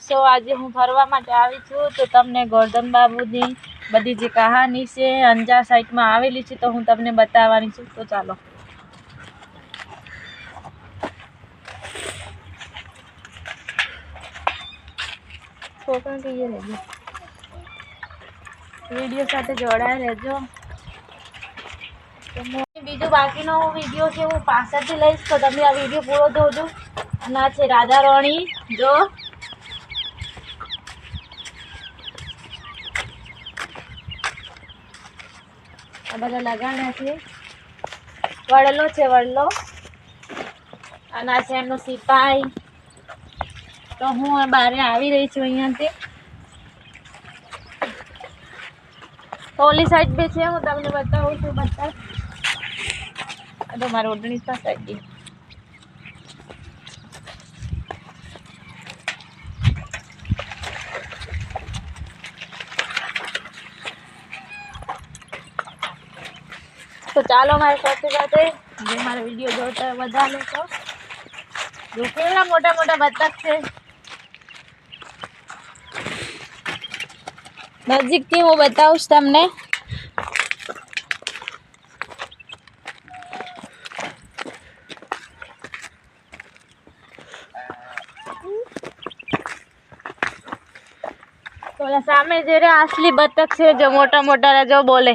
સો આજે હું ફરવા માટે આવી છું તો તમને ગોર્ધન બાબુની બધી જે કહાની છે અંજાર સાઈડમાં આવેલી છે તો હું તમને બતાવવાની છું. તો ચાલો. છોકરા કહીએ રહેજો વીડિયો સાથે જોડાયા રહેજો. બીજું બાકીનો વીડિયો છે હું પાછળથી લઈશ. તો તમે આ વીડિયો પૂરો જોજો. અને આ છે રાધા રાણી. જો. આ બધા લગાડ્યા છે. વડલો છે વડલો. અને આ છે એમનો સિપાઈ. તો હું બારે આવી રહી છું અહીંયાથી. ઓલી સાઈડ બી છે, હું તમને બતાવું છું બધા. તો મારે ઓઢણી સાઈડ તો ચાલો મારી સાથે સાથે જે મારો વીડિયો જોતા બધા લોકો. જો કેવડા મોટા મોટા બતક છે. નજીકથી હું બતાવીશ તમને. સામે જે રે, આસલી બતક છે, જો મોટા મોટા જો બોલે.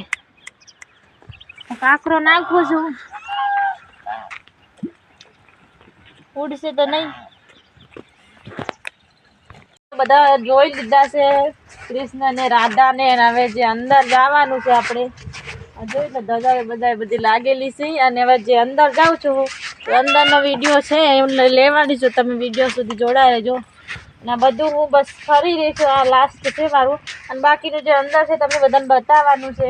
કાંકરો નાખું છું. ઉડશે તો નહીં. બધા જોઈ લીધા છે, કૃષ્ણ ને રાધા ને હવે જે અંદર જવાનું છે આપણે. જોઈ લો ધજા બધા બધી લાગેલી છે, અને હવે જે અંદર જાઉં છું તો અંદરનો વીડિયો છે એમને લેવાની છું, તમે વીડિયો સુધી જોડાઈ રહેજો. અને બધું હું બસ ફરી રહી છું, આ લાસ્ટ છે મારું. અને બાકીનું જે અંદર છે, તમને બધાને બતાવવાનું છે.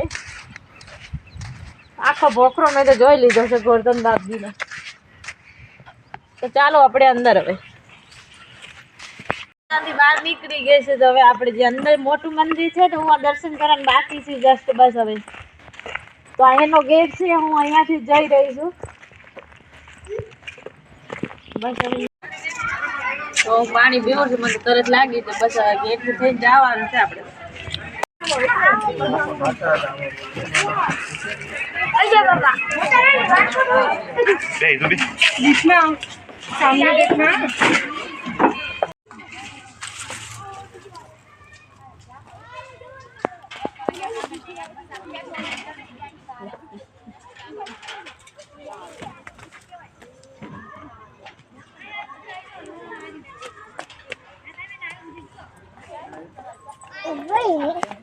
આખો ભોખરો મેં તો જોઈ લીધો છે ગોરધન બાપજીનો તો ચાલો આપણે અંદર હવે. બહાર નીકળી ગઈ છે તો હવે આપણે જે અંદર મોટું મંદિર છે તો હું આ દર્શન કરવાનું બાકી છે જસ્ટ બસ હવે. તો એનો ગેટ છે, હું અહીંયાથી જઈ રહી છું. બસ હવે. તો પાણી પીવું છે, મને તરત લાગી તો બસ ગેટ થઈને જવાનું છે આપણે. Để giúp đi. Địt nào. Sao như địt nào. Oh, wait.